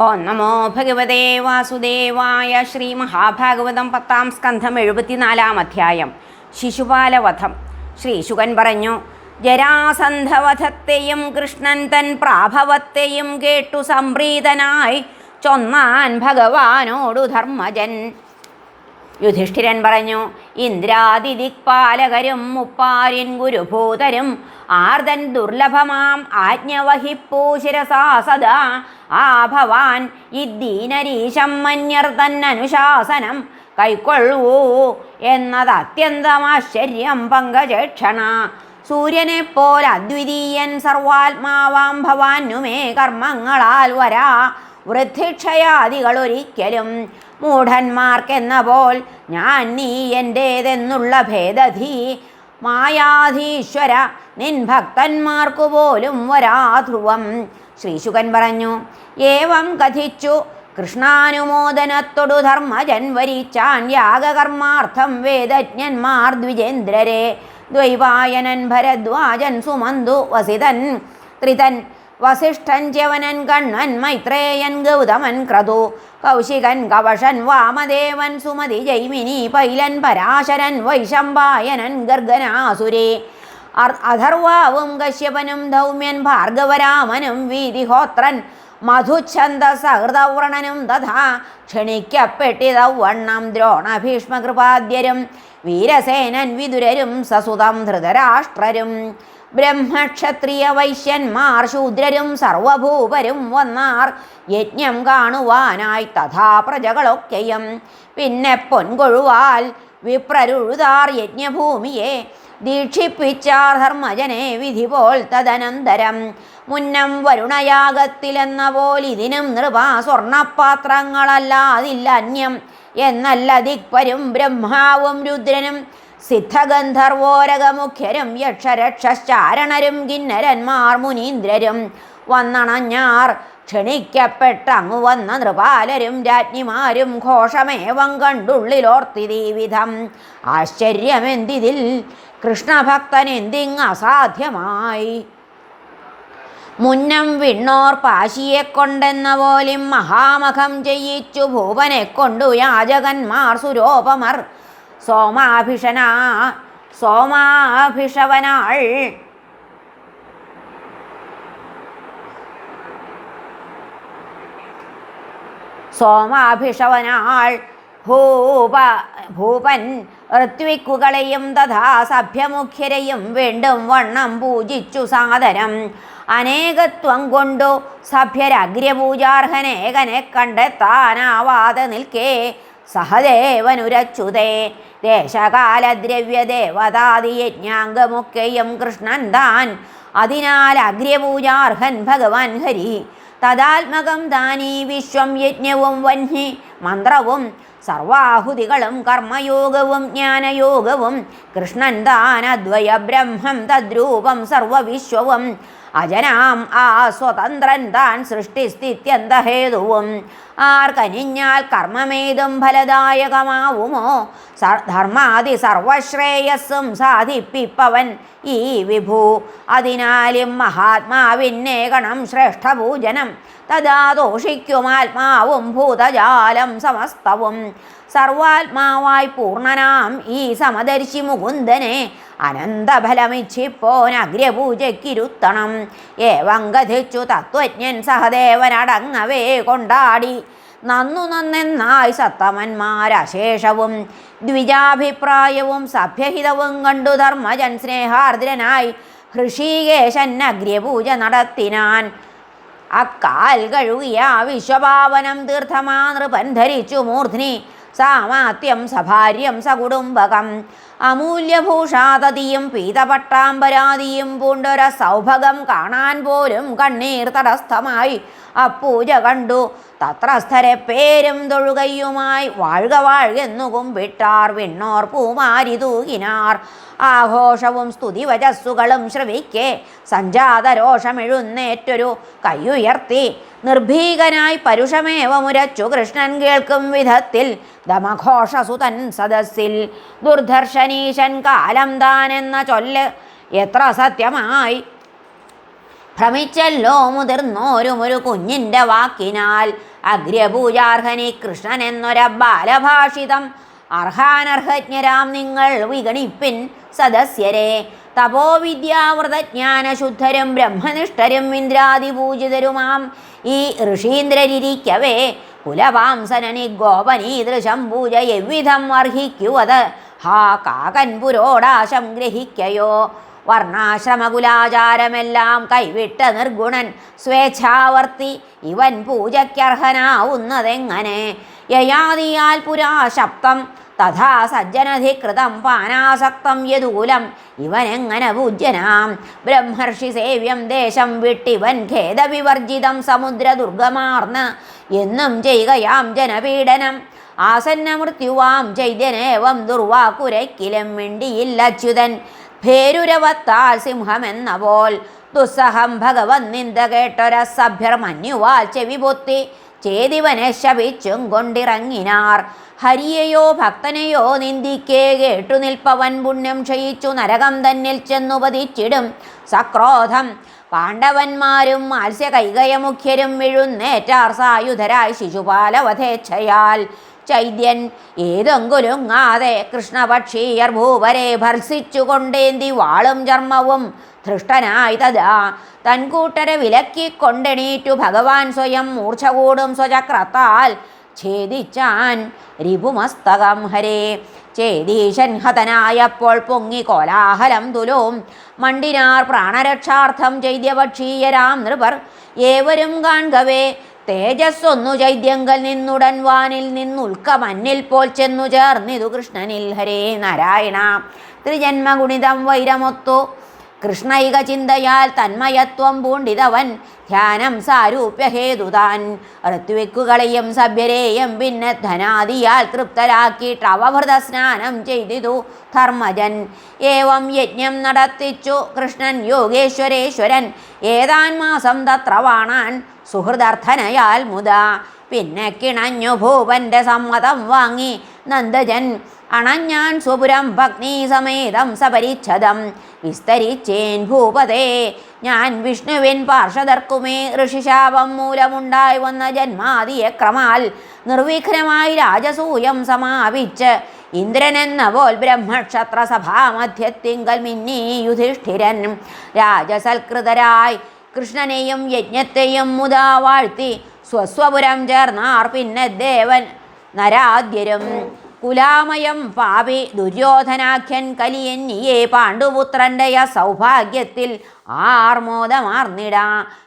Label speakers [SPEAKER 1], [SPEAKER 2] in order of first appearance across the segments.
[SPEAKER 1] ഓം നമോ ഭഗവതേ വാസുദേവായ ശ്രീ മഹാഭാഗവതം പത്താം സ്കന്ധം എഴുപത്തിനാലാം അധ്യായം. ശിശുപാലവധം. ശ്രീ ശുകൻ പറഞ്ഞു ജരാസന്ധവധത്തെയും കൃഷ്ണൻ തൻ പ്രാഭവത്തെയും കേട്ടു സംപ്രീതനായി ചൊന്നാൻ ഭഗവാനോടു ധർമ്മജൻ. യുധിഷ്ഠിരൻ പറഞ്ഞു ഇന്ദ്രാതിദിക്പാലകരും മുപ്പാരിൻ ഗുരുഭൂതരും ആർദൻ ദുർലഭമാം ആജ്ഞ ശിരസാ സദാ. ആ ഭവാൻ ഇദ്ദീനരീശം മന്യർ തന്നനുശാസനം കൈക്കൊള്ളൂ എന്നത് അത്യന്തമാശ്ചര്യം പങ്കജക്ഷണ. സൂര്യനെപ്പോലെ അദ്വിതീയൻ സർവാത്മാവാം ഭവാനുമേ കർമ്മങ്ങളാൽ വരാ. വൃദ്ധിക്ഷയാദികളൊരിക്കലും മൂഢന്മാർക്കെന്ന പോൽ ഞാൻ നീ എന്റേതെന്നുള്ള ഭേദധി. മായാധീശ്വര നിൻ ഭക്തന്മാർക്കു പോലും വരാധ്രുവം ശ്രീശുകൻ പറഞ്ഞു ഏവം കഥിച്ചു കൃഷ്ണാനുമോദനത്തൊടു ധർമ്മജൻ വരിച്ചാൻ യാഗകർമാർത്ഥം വേദജ്ഞന്മാർ ദ്വിജേന്ദ്രരെ. ദ്വൈവായനൻ ഭരദ്വാജൻ സുമന്തു വസിതൻ ത്രിതൻ വസിഷ്ഠൻ ച്യവനൻ കണ്ണൻ മൈത്രേയൻ ഗൗതമൻ ക്രതു കൗശികൻ കവശൻ വാമദേവൻ സുമതി ജൈമിനി പൈലൻ പരാശരൻ വൈശമ്പായനൻ ഗർഗനാസുരേ അഥർവാവും കശ്യപനും ധൗമ്യൻ ഭാർഗവരാമനും വീതിഹോത്രൻ മധുഛന്ദ സഹൃദവ്രണനും തഥാ ക്ഷണിക്കപ്പെട്ടിതവണ്ണം ദ്രോണഭീഷ്മകൃപാദ്യരും വീരസേനൻ വിതുരരും സസുതം ധൃതരാഷ്ട്രരും ബ്രഹ്മക്ഷത്രിയ വൈശ്യന്മാർ ശൂദ്രരും സർവഭൂപരും വന്നാർ യജ്ഞം കാണുവാനായി തഥാ പ്രജകളൊക്കെയും. പിന്നെ പൊൻകൊഴുവാൽ വിപ്രരുഴുതാർ യജ്ഞഭൂമിയെ ദീക്ഷിപ്പിച്ചാർ ധർമ്മജനെ വിധി പോൽ തദനന്തരം. മുന്നം വരുണയാഗത്തിലെന്ന പോൽ ഇതിനും നൃപ സ്വർണപാത്രങ്ങളല്ലാതില്ല അന്യം. എന്നല്ല ദിക്പരും ബ്രഹ്മാവും രുദ്രനും. സിദ്ധഗന്ധർവോരകമുഖ്യരും യക്ഷരക്ഷാരണരും കിന്നരന്മാർ മുനീന്ദ്രരും. വന്നണഞ്ഞാർ ക്ഷണിക്കപ്പെട്ടങ്ങു വന്ന നൃപാലരും രാജ്ഞിമാരും ഘോഷമേവം കണ്ടുള്ളിലോർത്തിതീ വിധം. ആശ്ചര്യമെന്തിതിൽ? കൃഷ്ണഭക്തൻ എന്തിങ് അസാധ്യമായി? മുന്നം വിണ്ണോർ പാശിയെ കൊണ്ടെന്ന പോലും മഹാമഖം ചെയ്യിച്ചു ഭൂപനെ കൊണ്ടു യാചകന്മാർ സുരോപമർ. സോമാഭിഷനാ സോമാഭിഷവനാൾ സോമാഭിഷവനാൾ. ഭൂപ ഭൂപൻ ഋത്വിക്കുകളെയും തഥാ സഭ്യമുഖ്യരെയും വീണ്ടും വണ്ണം പൂജിച്ചു സാദരം. അനേകത്വം കൊണ്ടു സഭ്യരഗ്രപൂജാർഹനേകനെ കണ്ടെത്താനാവാതെ നിൽക്കേ. സഹദേവനുരച്ചുതേ. ദേശകാലദ്രവ്യദേവതാദിയജ്ഞാംഗമൊക്കെയും കൃഷ്ണൻ താൻ. അതിനാൽ അഗ്രപൂജാർഹൻ ഭഗവാൻ ഹരി. തദാത്മകം താനീ വിശ്വം യജ്ഞവും വഞ്ഞി മന്ത്രവും സർവാഹുതികളും കർമ്മയോഗവും ജ്ഞാനയോഗവും കൃഷ്ണൻ താൻ അദ്വയ ബ്രഹ്മം തദ്രൂപം സർവവിശ്വവും അജനാം ആ സ്വതന്ത്രൻ താൻ സൃഷ്ടിസ്ഥിത്യന്തഹേതുവും. ആർക്കനിഞ്ഞാൽ കർമ്മമേതും ഫലദായകമാവുമോ? സർ ധർമാതി സർവശ്രേയസ്സും സാധിപ്പിപ്പവൻ ഈ വിഭു. അതിനാലും മഹാത്മാവിന്നേകണം ശ്രേഷ്ഠപൂജനം. തഥാ ദോഷിക്കുമാത്മാവും ഭൂതജാലം സമസ്തവും. സർവാത്മാവായി പൂർണനാം ഈ സമദർശി മുകുന്ദനെ അനന്തഫലമിച്ഛിപ്പോൻ അഗ്രപൂജയ്ക്കിരുത്തണം. ഏവം കഥിച്ചു തത്വജ്ഞൻ സഹദേവനടങ്ങവേ കൊണ്ടാടി. നന്നു നന്നെന്നായി സത്തമന്മാരശേഷവും ദ്വിജാഭിപ്രായവും സഭ്യഹിതവും കണ്ടു ധർമ്മജൻ സ്നേഹാർദ്രനായി. ഹൃഷീകേശൻ അഗ്രപൂജ നടത്തിനാൻ അക്കാൽ കഴുകിയ വിശ്വപാവനം തീർത്ഥമാ നൃപൻ ധരിച്ചു മൂർധ്നി. സാമാത്യം സഭാര്യം സകുടുംബകം. അമൂല്യഭൂഷാതതിയും പീതപട്ടാമ്പരാതിയും പൂണ്ടൊര സൗഭഗം കാണാൻ പോലും കണ്ണീർ തടസ്ഥമായി അപ്പൂജ കണ്ടു. തത്രസ്ഥരെ പേരും തൊഴുകയുമായി. വാഴുക വാഴുകെന്നു കുമ്പിട്ടാർ വിണ്ണോർ പൂമാരി തൂകിനാർ. ആഘോഷവും സ്തുതിവചസ്സുകളും ശ്രവിക്കെ. സഞ്ജാതരോഷമെഴുന്നേറ്റൊരു കയ്യുയർത്തി. നിർഭീകനായി പരുഷമേവമുരച്ചു. കൃഷ്ണൻ കേൾക്കും വിധത്തിൽ ദമഘോഷസുതൻ സദസ്സിൽ. ദുർദർശനീശൻ കാലം താനെന്ന ചൊല്ല് എത്ര സത്യമായി. ഭ്രമിച്ചല്ലോ മുതിർന്നോരും ഒരു കുഞ്ഞിന്റെ വാക്കിനാൽ. അഗ്രപൂജാർഹനി കൃഷ്ണൻ എന്നൊര ബാലഭാഷിതം. അർഹാനർഹജ്ഞരാം നിങ്ങൾ വിഗണിപ്പിൻ. സദസ്യരെ. തപോവിദ്യാവൃതജ്ഞാനശുദ്ധരും ബ്രഹ്മനിഷ്ഠരും ഇന്ദ്രാദിപൂജിതരുമാം. ഈ ഋഷീന്ദ്രരിക്കവേ കുലവാംസനനി ഗോപനീദൃശം പൂജ എவ்விധം അർഹിക്കുവത്? ഹാ കാകൻ പുരോടാശം ഗ്രഹിക്കയോ? വർണാശ്രമകുലാചാരമെല്ലാം കൈവിട്ട നിർഗുണൻ സ്വേച്ഛാവർത്തി ഇവൻ പൂജയ്ക്കർഹനാവുന്നതെങ്ങനെ? യയാദിയാൽ പുരാശപ്തം തഥാ സജ്ജനധികൃതം പാനാസക്തം യദൂലം. ഇവനെങ്ങനെ പൂജ്യനാം? ബ്രഹ്മർഷി സേവ്യം ദേശം വിട്ടിവൻ ഖേദവിവർജിതം സമുദ്രദുർഗമാർന്ന്. എന്നും ചെയ്യുകയാം ജനപീഡനം. ആസന്ന മൃത്യുവാം ചൈദ്യനേവം ദുർവാക്കുരയ്ക്കിലും മിണ്ടിയില്ലച്യുതൻ ഭേരുരവത്താൽ സിംഹമെന്ന പോൽ ദുസ്സഹം ഭഗവൻ നിന്ദ കേട്ടൊരസഭ്യർ മഞ്ഞുവാൽ ചെവി പൊത്തി. ചേതിവനെ ശപിച്ചും കൊണ്ടിറങ്ങിനാർ. ഹരിയെയോ ഭക്തനെയോ നിന്ദിക്കേ കേട്ടു നിൽപ്പവൻ പുണ്യം ക്ഷയിച്ചു നരകം തന്നിൽ ചെന്നുപതിച്ചിടും. സക്രോധം പാണ്ഡവന്മാരും മത്സ്യ കൈകയമുഖ്യരും വിഴുന്നേറ്റാർ സായുധരായി ശിശുപാലവധേച്ഛയാൽ. ചൈദ്യൻ ഏതെങ്കുലുങ്ങാതെ കൃഷ്ണപക്ഷീയർ ഭൂവരെ ഭർസിച്ചുകൊണ്ടേന്തി വാളും ചർമ്മവും ധൃഷ്ടനായി തഥാ. തൻകൂട്ടരെ വിലക്കിക്കൊണ്ടെണീറ്റു ഭഗവാൻ സ്വയം മൂർച്ച കൂടും സ്വചക്രത്താൽ ഛേദിച്ചാൻ രിപുമസ്തകം ഹരേ. ചേതീശൻ ഹതനായപ്പോൾ പൊങ്ങി കോലാഹലം തുലോം. മണ്ടിനാർ പ്രാണരക്ഷാർത്ഥം ചൈദ്യപക്ഷീയരാം നൃപർ. ഏവരും കാൺകവേ തേജസ്സൊന്നു ചൈദ്യങ്കൽ നിന്നുടൻ വാനിൽ നിന്നുൽക്ക മഞ്ഞിൽ പോൽ ചെന്നു ചേർന്നിതു കൃഷ്ണനിൽ. ഹരേ നാരായണ ത്രിജന്മഗുണിതം വൈരമൊത്തു. കൃഷ്ണൈക ചിന്തയാൽ തന്മയത്വം പൂണ്ടിതവൻ ധ്യാനം സാരൂപ്യഹേതുതാൻ ഋത്വിക്കുകളെയും സഭ്യരെയും പിന്നെ ധനാദിയാൽ തൃപ്തരാക്കിയിട്ട് അവഭൃത സ്നാനം ചെയ്തിതു ധർമ്മജൻ. ഏവം യജ്ഞം നടത്തിച്ചു കൃഷ്ണൻ യോഗേശ്വരേശ്വരൻ. ഏതാൻ മാസം തത്ര വാണാൻ സുഹൃദർത്ഥനയാൽ മുത. പിന്നെ കിണഞ്ഞു ഭൂപന്റെ സമ്മതം വാങ്ങി നന്ദജൻ. അണഞ്ഞാൻ സ്വപുരം ഭഗ്നി സമേതം സപരിച്ഛദം. വിസ്തരിച്ചേൻ ഭൂപതേ ഞാൻ വിഷ്ണുവിൻ പാർഷദർക്കുമേ ഋഷിശാപം മൂലമുണ്ടായി വന്ന ജന്മാദിയെ ക്രമാൽ നിർവിഘ്നമായി രാജസൂയം സമാപിച്ച് ഇന്ദ്രനെന്ന പോൽ ബ്രഹ്മക്ഷത്ര സഭാമധ്യത്തിങ്കൽ മിന്നി യുധിഷ്ഠിരൻ. രാജസൽകൃതരായി കൃഷ്ണനെയും യജ്ഞത്തെയും മുതാ വാഴ്ത്തി സ്വസ്വപുരം ചേർന്നാർ പിന്നെ ദേവൻ നരാദ്യരും കുലാമയം പാപി ദുര്യോധനാഖ്യൻ കലിയന്നിയെ പാണ്ഡുപുത്രന്റെയ സൗഭാഗ്യത്തിൽ ആർമോദമാർന്നിട.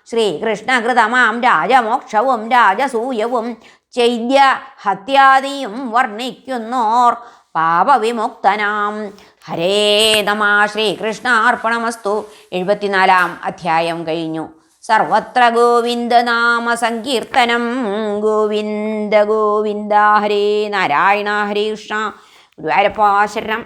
[SPEAKER 1] ശ്രീകൃഷ്ണകൃതമാം രാജമോക്ഷവും രാജസൂയവും ചൈദ്യ ഹത്യാദിയും വർണിക്കുന്നോർ പാപവിമുക്തനാം. ഹരേ നമ ശ്രീകൃഷ്ണാർപ്പണമസ്തു. എഴുപത്തിനാലാം അധ്യായം കഴിഞ്ഞു. സർവത്ര ഗോവിന്ദനാമ സങ്കീർത്തനം. ഗോവിന്ദ ഗോവിന്ദ ഹരേ നാരായണ ഹരേ കൃഷ്ണ. ഗുരുവായൂരപ്പ ശരണം